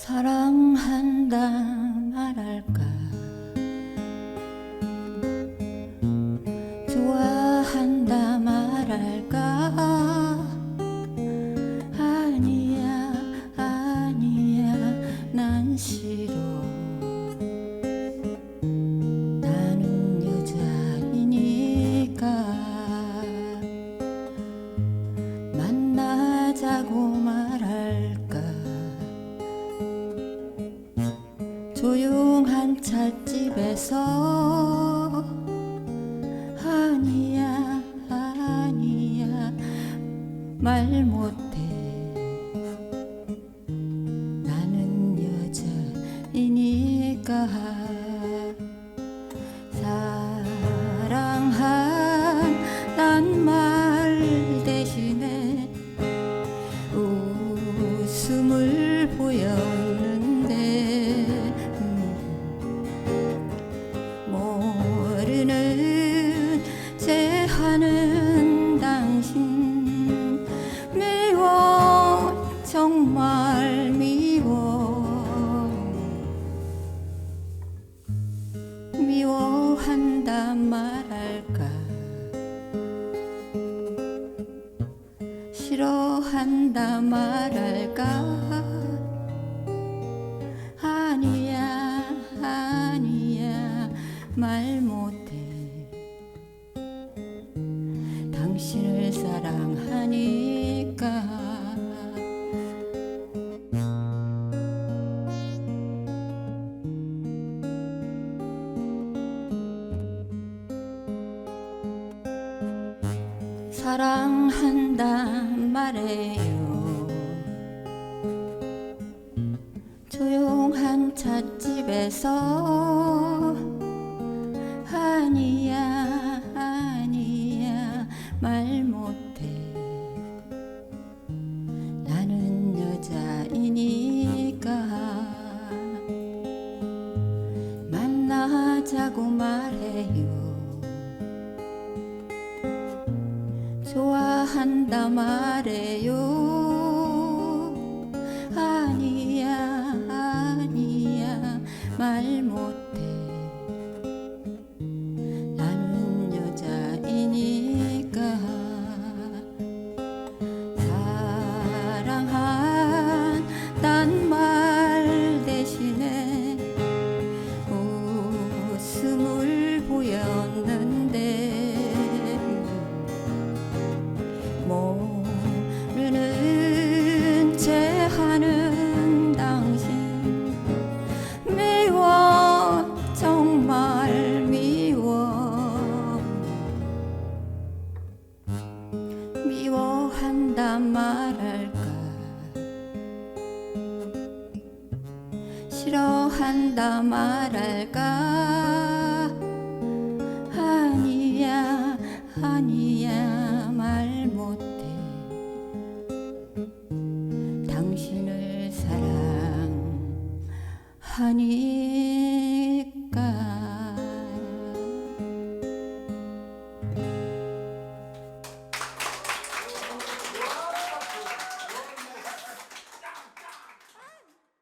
사랑한다 말할까? 좋아한다 말할까? 아니야 아니야 난 싫어. 나는 여자이니까. 만나자고 말할까 조용한 찻집에서 아니야 아니야 말 못해. 나는 여자이니까 사랑한 말 대신에 웃음을 보였 미워한다 말할까? 싫어한다 말할까? 아니야 아니야. 말못 사랑한다 말해요. 조용한 찻집에서 아니야 아니야 말 못해. 나는 여자이니까 만나자고 말해요 좋아한다 말해요. 아니야 아니야 말 못해 미워한다 말할까? 싫어한다 말할까? 아니야 아니야 말 못해. 당신을 사랑하니까